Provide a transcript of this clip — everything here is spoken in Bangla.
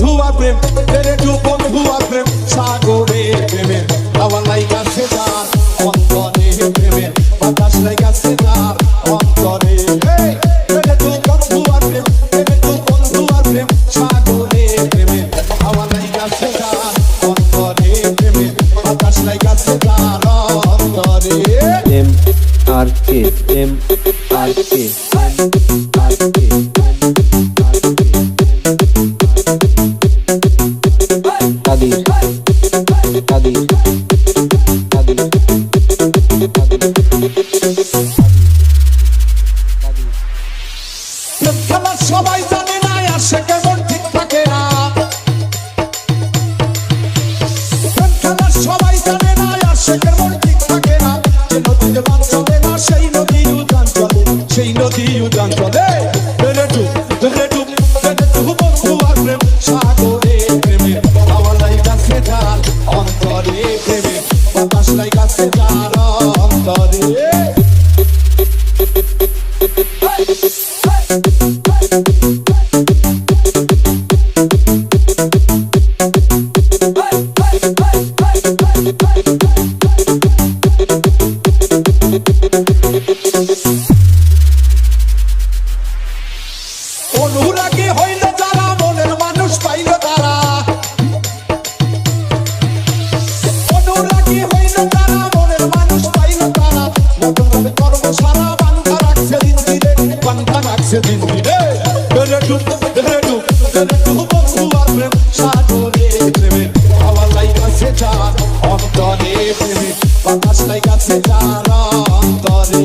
বন্ধু আর প্রেম রে টু বন্ধু প্রেমের লাইগাছে তার অন্তরে প্রেমের, বাতাস তার টু বন্ধু আর প্রেম প্রেমের তার প্রেমের লাইগাছে তার অন্তরে। M R K M R প্রেম খেলা সবাই জানে না, আর সে কেমন ঠিক থাকে না। প্রেম খেলা সবাই জানে না, আর সে কেমন ঠিক থাকে না। যে নদীতে বান চলে না, সেই নদী উদান চলে, সেই নদী উদান চলে। বেড়ে ডুব বেড়ে ডুব বেড়ে ডুব অনুরাগী হইল যারা মনের মানুষ পাইল তারা। অনুরাগী হইল যারা মনের মানুষ পাইল তারা। কর্ম সারা বান্ধা রাখছে দিন দিনে বান্ধা রাখছে দিন প্রেমে, বাতাস লাইগাছে যার অন্তরে।